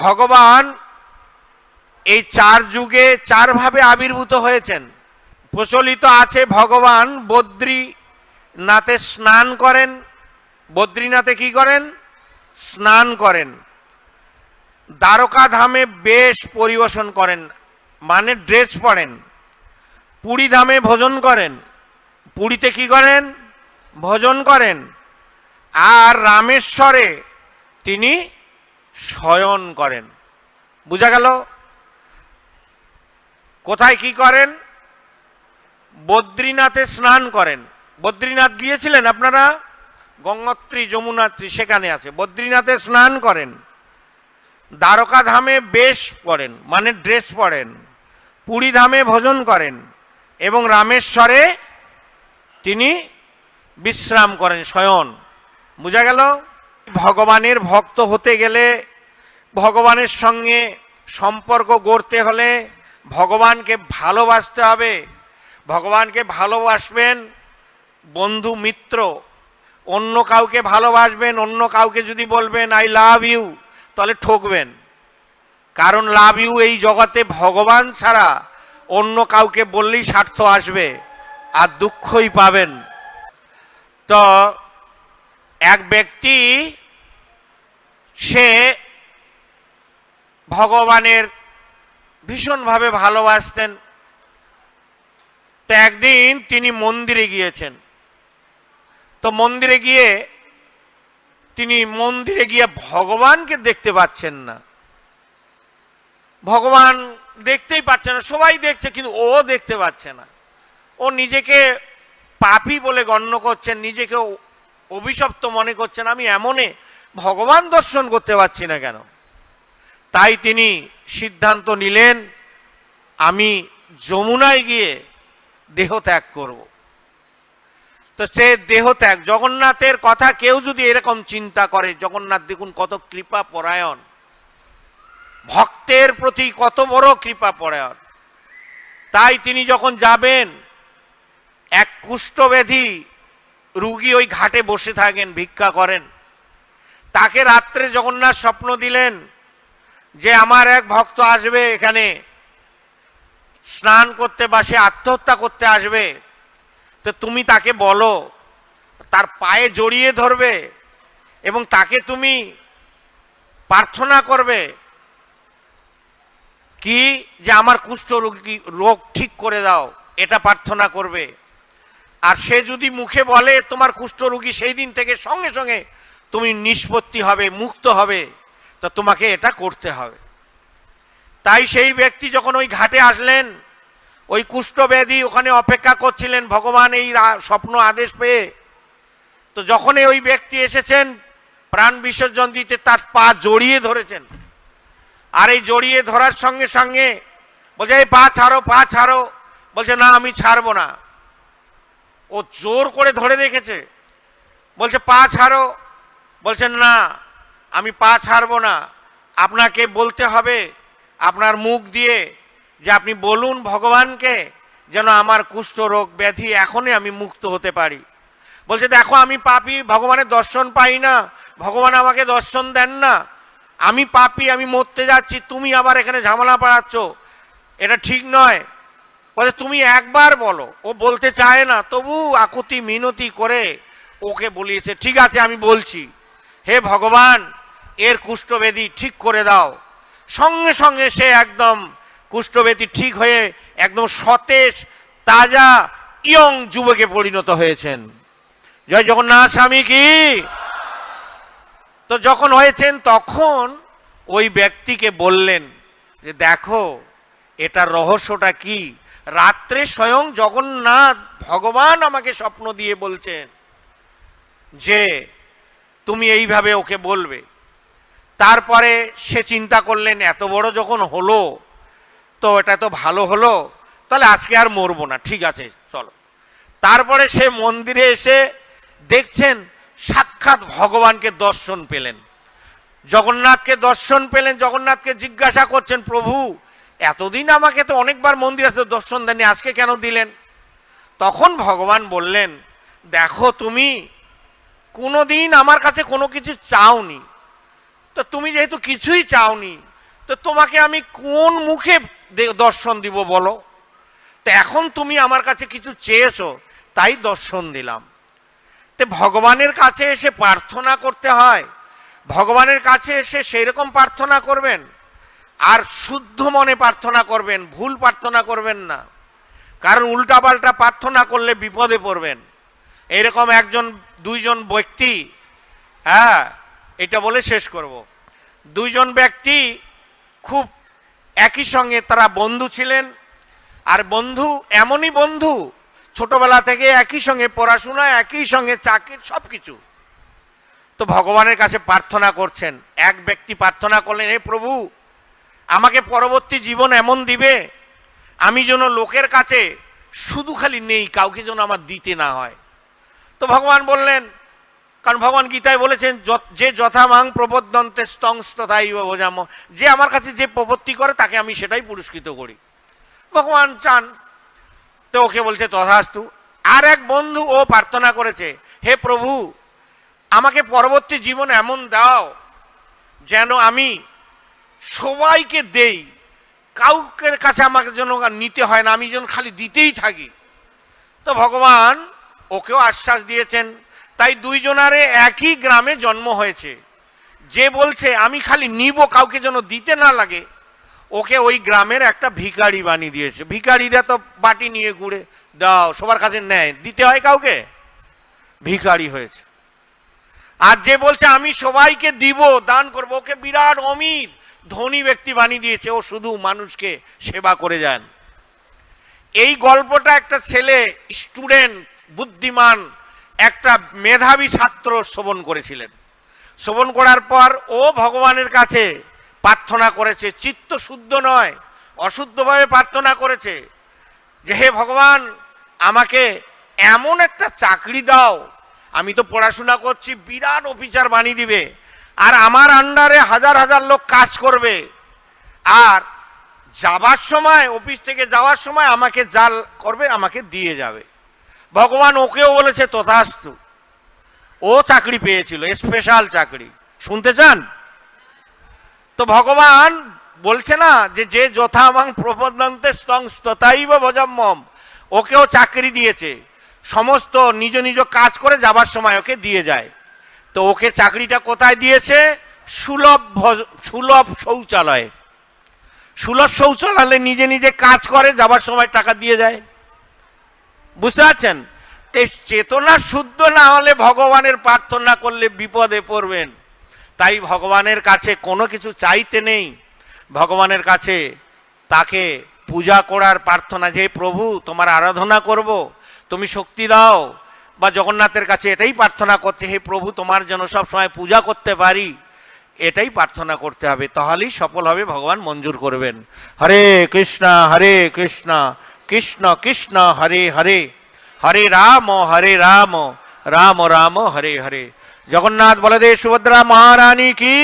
ভগবান এই চার যুগে চারভাবে আবির্ভূত হয়েছেন। প্রচলিত আছে ভগবান বদ্রীনাথে স্নান করেন। বদ্রীনাথে কি করেন? স্নান করেন। দ্বারকা ধামে বেশ পরিবেশন করেন মানে ড্রেস পরেন। পুরী ধামে ভোজন করেন। পুরীতে কি করেন? ভোজন করেন। আর রামেশ্বরে তিনি শয়ন করেন। বুঝা গেল? কোথায় কি করেন? বদ্রীনাথে স্নান করেন। বদ্রীনাথ গিয়েছিলেন আপনারা? গঙ্গোত্রী, যমুনাত্রী, সেখানে আছে। বদ্রীনাথে স্নান করেন। দ্বারকা ধামে বেশ পড়েন মানে ড্রেস পরেন পুরী ধামে ভোজন করেন এবং রামেশ্বরে তিনি বিশ্রাম করেন শয়ন। বুঝা গেল? ভগবানের ভক্ত হতে গেলে ভগবানের সঙ্গে সম্পর্ক গড়তে হলে ভগবানকে ভালোবাসতে হবে। ভগবানকে ভালোবাসবেন বন্ধু, মিত্র। অন্য কাউকে ভালোবাসবেন, অন্য কাউকে যদি বলবেন আই লাভ ইউ তাহলে ঠকবেন। কারণ লাভ ইউ এই জগতে ভগবান ছাড়া অন্য কাউকে বললেই স্বার্থ আসবে আর দুঃখই পাবেন। তো এক ব্যক্তি, সে ভগবানের ভীষণভাবে ভালোবাসতেন। তো একদিন তিনি মন্দিরে গিয়েছেন। তো মন্দিরে গিয়ে তিনি মন্দিরে গিয়ে ভগবানকে দেখতে পাচ্ছেন না। ভগবান দেখতেই পাচ্ছে না, সবাই দেখছে কিন্তু ও দেখতে পাচ্ছে না। ও নিজেকে পাপী বলে গণ্য করছেন নিজেকে অভিশপ্ত মনে করছেন আমি এমনে ভগবান দর্শন করতে পারছি না কেন? তাই তিনি সিদ্ধান্ত নিলেন, আমি যমুনায় গিয়ে দেহ ত্যাগ করব। তো সে দেহ ত্যাগ, জগন্নাথের কথা কেউ যদি এরকম চিন্তা করে, জগন্নাথ দেখুন কত কৃপা পরায়ণ ভক্তের প্রতি কত বড় কৃপা পরায়ণ তাই তিনি যখন যাবেন, এক কুষ্ঠব্যাধি রুগী ওই ঘাটে বসে থাকেন, ভিক্ষা করেন। তাকে রাত্রে জগন্নাথ স্বপ্ন দিলেন যে আমার এক ভক্ত আসবে এখানে, স্নান করতে বা সে আত্মহত্যা করতে আসবে, তো তুমি তাকে বলো, তার পায়ে জড়িয়ে ধরবে, এবং তাকে তুমি প্রার্থনা করবে কি যে আমার কুষ্ঠ রোগী রোগ ঠিক করে দাও, এটা প্রার্থনা করবে। আর সে যদি মুখে বলে, তোমার কুষ্ঠ রোগী সেই দিন থেকে সঙ্গে সঙ্গে তুমি নিষ্পত্তি হবে, মুক্ত হবে। তো তোমাকে এটা করতে হবে। তাই সেই ব্যক্তি যখন ওই ঘাটে আসলেন, ওই কুষ্ঠব্যাধি ওখানে অপেক্ষা করছিলেন, ভগবান এই স্বপ্ন আদেশ পেয়ে, তো যখনই ওই ব্যক্তি এসেছেন, প্রাণ বিসর্জন দিতে তার পা জড়িয়ে ধরেছেন। আর এই জড়িয়ে ধরার সঙ্গে সঙ্গে বলছে, এই পা ছাড়ো পা ছাড়ো। বলছে, না, আমি ছাড়বো না। ও জোর করে ধরে রেখেছে। বলছে, পা ছাড়ো। বলছেন না। আমি পা ছাড়বো না। আপনাকে বলতে হবে, আপনার মুখ দিয়ে, যে আপনি বলুন ভগবানকে যেন আমার কুষ্ঠ রোগ ব্যাধি এখনই আমি মুক্ত হতে পারি। বলছে, দেখো, আমি পাপি, ভগবানের দর্শন পাই না, ভগবান আমাকে দর্শন দেন না। আমি পাপি, আমি মরতে যাচ্ছি, তুমি আবার এখানে ঝামেলা পাড়াচ্ছ। এটা ঠিক নয়। বলে তুমি একবার বলো। ও বলতে চায় না, তবু আকুতি মিনতি করে ওকে বলিয়েছে, ঠিক আছে, আমি বলছি। হে ভগবান এর কুষ্ঠবেদী ঠিক করে দাও। সঙ্গে সঙ্গে সে একদম কুষ্ঠবেদী ঠিক হয়ে একদম সতেজ, তাজা, ইয়ং যুবকে পরিণত হয়েছেন। জয় জগন্নাথ স্বামী কি? তো যখন হয়েছেন তখন ওই ব্যক্তিকে বললেন যে, দেখো এটার রহস্যটা কি? রাত্রে স্বয়ং জগন্নাথ ভগবান আমাকে স্বপ্ন দিয়ে বলছেন যে, তুমি এইভাবে ওকে বলবে। তারপরে সে চিন্তা করলেন, এত বড় যখন হলো, তো এটা তো ভালো হলো, তাহলে আজকে আর মরবো না, ঠিক আছে, চলো। তারপরে সে মন্দিরে এসে দেখছেন সাক্ষাৎ ভগবানকে দর্শন পেলেন। জগন্নাথকে দর্শন পেলেন, জগন্নাথকে জিজ্ঞাসা করছেন, প্রভু, এতদিন আমাকে তো অনেকবার মন্দির আসতে দর্শন দেননি, আজকে কেন দিলেন? তখন ভগবান বললেন, দেখো তুমি, কোনোদিন আমার কাছে কোনো কিছু চাওনি তো তুমি যেহেতু কিছুই চাওনি, তো তোমাকে আমি কোন মুখে দর্শন দিব বলো? তো এখন তুমি আমার কাছে কিছু চেয়েছো, তাই দর্শন দিলাম। তো ভগবানের কাছে এসে প্রার্থনা করতে হয়, ভগবানের কাছে এসে সেই রকম প্রার্থনা করবেন, আর শুদ্ধ মনে প্রার্থনা করবেন, ভুল প্রার্থনা করবেন না। কারণ উল্টাপাল্টা প্রার্থনা করলে বিপদে পড়বেন। এরকম একজন, দুইজন ব্যক্তি হ্যাঁ এটা বলে শেষ করব। দুইজন ব্যক্তি খুব একই সঙ্গে তারা বন্ধু ছিলেন, আর বন্ধু এমনই বন্ধু, ছোটবেলা থেকে একই সঙ্গে পড়াশোনা, একই সঙ্গে চাকরি সব কিছু তো ভগবানের কাছে প্রার্থনা করছেন, এক ব্যক্তি প্রার্থনা করলেন, হে প্রভু, আমাকে পরবর্তী জীবন এমন দিবে, আমি যেন লোকের কাছে শুধু খালি নেই, কাউকে যেন আমার দিতে না হয়। তো ভগবান বললেন কারণ ভগবান গীতায় বলেছেন, "যত- যে যথামাং প্রবদ্ধন্তে স্তংস্ততাই বোঝাম যে আমার কাছে যে প্রপত্তি করে, তাকে আমি সেটাই পুরস্কৃত করি। ভগবান চান, তো ওকে বলছে, তথাস্তু। আর এক বন্ধু ও প্রার্থনা করেছে, হে প্রভু, আমাকে পরবর্তী জীবন এমন দাও, যেন আমি সবাইকে দেই। কাউকের কাছে আমাকে যেন নিতে হয় না, আমি যেন খালি দিতেই থাকি। তো ভগবান ওকেও আশ্বাস দিয়েছেন তাই দুইজনারে একই গ্রামে জন্ম হয়েছে। যে বলছে, আমি খালি নিব, কাউকে যেন দিতে না লাগে। ওকে ওই গ্রামের একটা ভিখারি বানিয়ে দিয়েছে। ভিখারিরা তো বাটি নিয়ে ঘুরে, দাও, সবার কাছে নেয়, দিতে হয় কাউকে? ভিখারি হয়েছে। আর যে বলছে, আমি সবাইকে দিব, দান করব, ওকে বিরাট অমির ধনী ব্যক্তি বানিয়ে দিয়েছে। ও শুধু মানুষকে সেবা করে যান। এই গল্পটা একটা ছেলে, স্টুডেন্ট, বুদ্ধিমান একটা মেধাবী ছাত্র শ্রবণ করেছিলেন। শ্রবণ করার পর ও ভগবানের কাছে প্রার্থনা করেছে, চিত্ত শুদ্ধ নয়, অশুদ্ধভাবে প্রার্থনা করেছে যে, হে ভগবান, আমাকে এমন একটা চাকরি দাও, আমি তো পড়াশোনা করছি, বিরাট অফিসার বানিয়ে দিবে, আর আমার আন্ডারে হাজার হাজার লোক কাজ করবে, আর যাবার সময়, অফিস থেকে যাওয়ার সময় আমাকে জাল করবে, আমাকে দিয়ে যাবে। ভগবান ওকেও বলেছে তথাস্তু ও চাকরি পেয়েছিল স্পেশাল চাকরি। শুনতে চান? তো ভগবান বলছে না যে যে যথামাং প্রবদান্তে স্তং তথাইব ভজম্মম। ওকেও চাকরি দিয়েছে। সমস্ত নিজ নিজ কাজ করে যাবার সময় ওকে দিয়ে যায়। তো ওকে চাকরিটা কোথায় দিয়েছে? সুলভ সুলভ শৌচালয়ে। সুলভ শৌচালয়ে নিজে নিজে কাজ করে, যাবার সময় টাকা দিয়ে যায়। বুঝতে পারছেন? চেতনা শুদ্ধ না হলে ভগবানের প্রার্থনা করলে বিপদে পড়বেন। তাই ভগবানের কাছে কোনো কিছু চাইতে নেই। ভগবানের কাছে তাকে পূজা করার প্রার্থনা, যে প্রভু, তোমার আরাধনা করব, তুমি শক্তি দাও, বা জগন্নাথের কাছে এটাই প্রার্থনা করছে, হে প্রভু, তোমার যেন সব সময় পূজা করতে পারি, এটাই প্রার্থনা করতে হবে। তাহলেই সফল হবে, ভগবান মঞ্জুর করবেন। হরে কৃষ্ণ হরে কৃষ্ণ। কৃষ্ণ কৃষ্ণ হরে হরে হরে রাম হরে রাম রাম রাম হরে হরে জগন্নাথ বলদেব সুভদ্রা মহারানী কি